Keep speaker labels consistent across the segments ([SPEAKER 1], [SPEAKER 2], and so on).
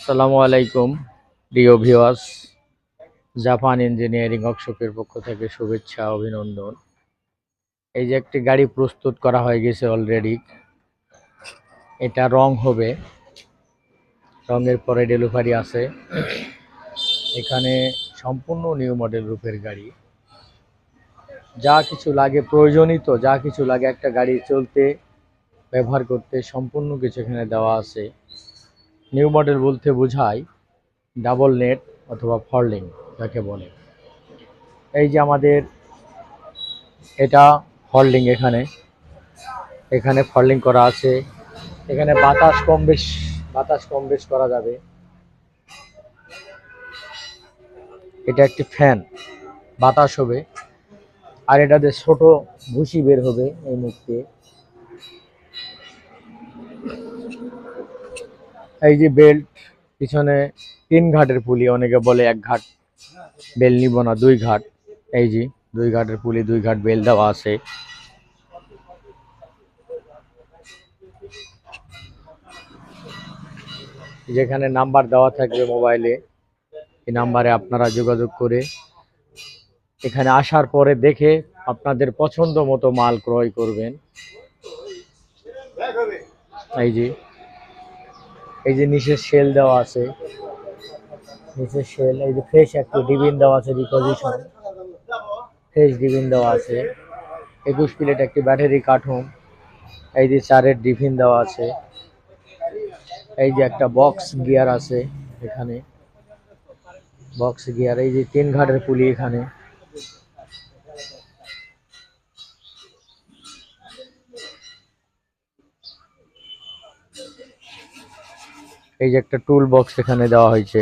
[SPEAKER 1] আসসালামু আলাইকুম, প্রিয় ভিওয়াস জাপান ইঞ্জিনিয়ারিং ওয়ার্কশপের পক্ষ থেকে শুভেচ্ছা, অভিনন্দন। এই যে একটি গাড়ি প্রস্তুত করা হয়ে গেছে অলরেডি এটা রং হবে। রঙের পরে ডেলিভারি আছে। এখানে সম্পূর্ণ নিউ মডেল রূপের গাড়ি। যা কিছু লাগে প্রয়োজনীয় যা কিছু লাগে একটা গাড়ি চলতে, ব্যবহার করতে সম্পূর্ণ কিছু এখানে দেওয়া আছে। নিউ মডেল বলতে বোঝায় ডাবল নেট অথবা ফরলিং যাকে বলে। এই যে আমাদের এটা ফরলিং এখানে। এখানে ফরলিং করা আছে। এখানে বাতাস কম বেশ, বাতাস কম বেশ করা যাবে। এটা একটি ফ্যান বাতাস হবে। আর এটাতে ছোট ভুসি বের হবে এই মুহূর্তে এই যে বেল্ট, পিছনে তিন ঘাটের পুলি, অনেকে বলে এক ঘাট, বেল নিব না, দুই ঘাট। এই যে, দুই ঘাটের পুলি, দুই ঘাট বেল দেওয়া আছে। যেখানে নাম্বার দেওয়া থাকবে মোবাইলে, এই নাম্বারে আপনারা যোগাযোগ করে এখানে আসার পরে দেখে আপনাদের পছন্দ মতো মাল ক্রয় করবেন। এই যে এই যে নিচের সেল দেওয়া আছে। নিচের সেল এই যে ফ্রেশ একটা ডিবিন দেওয়া আছে রিপোজিশন ফ্রেশ ডিবিন দেওয়া আছে। একুশ প্লেট একটি ব্যাটারি কার্টুন এই যে চারের ডিফিন দেওয়া আছে। এই যে একটা বক্স গিয়ার আছে এখানে। বক্স গিয়ার এই যে তিন ঘাটের পুলি এখানে। এই যে একটা টুল বক্স এখানে দেওয়া হয়েছে।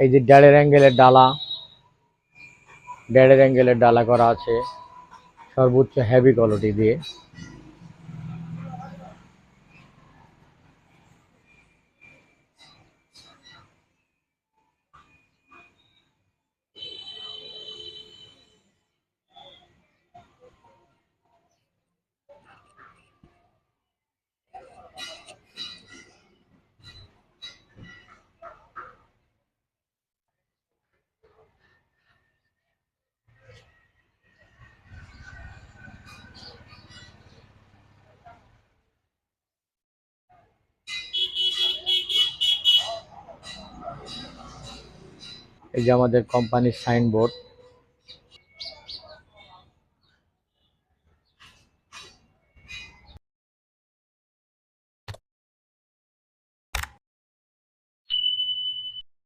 [SPEAKER 1] এই যে ড্যাডের অ্যাঙ্গেলের ডালা ড্যাডের অ্যাঙ্গেলের ডালা করা আছে, সর্বোচ্চ হ্যাভি কোয়ালিটি দিয়ে। এই যে আমাদের কোম্পানির সাইনবোর্ড